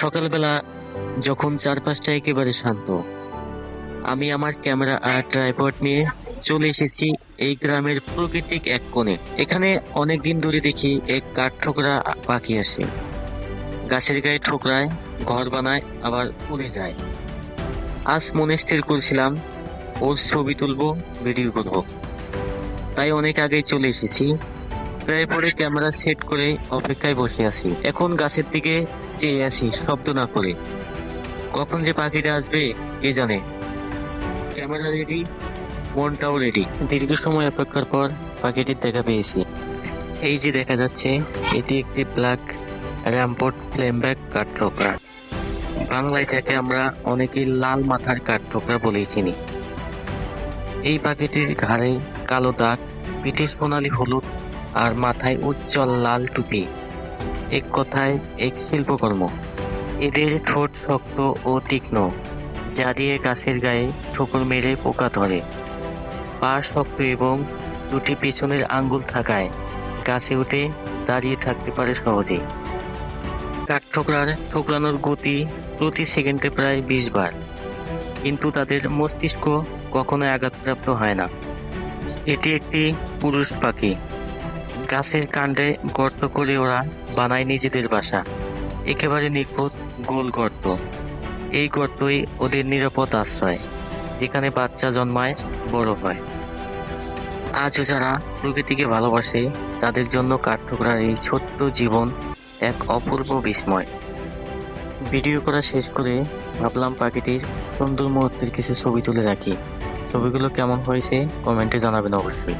সকালবেলা যখন চারপাশটা একেবারে শান্ত, আমি আমার ক্যামেরা আর ট্রাইপড নিয়ে চলে এসেছি এই গ্রামের প্রাকৃতিক এক কোণে। এখানে অনেক দিন ধরে দেখি এক কাঠ ঠোকরা পাখি আসে গাছের গায়ে ঠোকরায় ঘর বানায়, আবার উড়ে যায়। আজ মনে স্থির করেছিলাম, ওর ছবি তুলবো ভিডিও করব। তাই অনেক আগেই চলে এসেছি। পরে ক্যামেরা সেট করে অপেক্ষায় বসে আছি। এখন গাছের দিকে চেয়ে আছি, শব্দ না করে। কখন যে পাখিটা আসবে, কে জানে? ক্যামেরা রেডি মনটাও রেডি দীর্ঘ সময় অপেক্ষার পর পাখিটির দেখা পেয়েছি। এই যে দেখা যাচ্ছে, এটি একটি ব্ল্যাক র্যাম্পোর্ট ফ্লেমব্যাক কাঠঠোকরা বাংলায় যাকে আমরা অনেকেই লাল মাথার কাঠঠোকরা বলেই চিনি। এই পাখিটির ঘাড়ে কালো দাগ পিঠে সোনালি হলুদ আর মাথায় উজ্জ্বল লাল টুপি। এক কথায় এক শিল্পকর্ম। এদের ঠোঁট শক্ত ও তীক্ষ্ণ, যা দিয়ে গাছের গায়ে ঠোকর মেরে পোকা ধরে। পা শক্ত এবং দুটি পিছনের আঙ্গুল থাকায় গাছে উঠে দাঁড়িয়ে থাকতে পারে সহজেই কাঠঠোকরার ঠোকরানোর গতি প্রতি সেকেন্ডে প্রায় বিশ বার। কিন্তু তাদের মস্তিষ্ক কখনো আঘাতপ্রাপ্ত হয় না। এটি একটি পুরুষ পাখি। গাছের কাণ্ডে গর্ত করে ওরা বানায় নিজেদের বাসা। একেবারে নিখুঁত গোল গর্ত। এই গর্তই ওদের নিরাপদ আশ্রয়, যেখানে বাচ্চা জন্মায়, বড় হয়। আজও যারা প্রকৃতিকে ভালোবাসে, তাদের জন্য কাঠঠোকরার এই ছোট্ট জীবন এক অপূর্ব বিস্ময়। ভিডিও করা শেষ করে ভাবলাম পাখিটির সুন্দর মুহূর্তের কিছু ছবি তুলে রাখি। ছবিগুলো কেমন হয়েছে কমেন্টে জানাবেন অবশ্যই।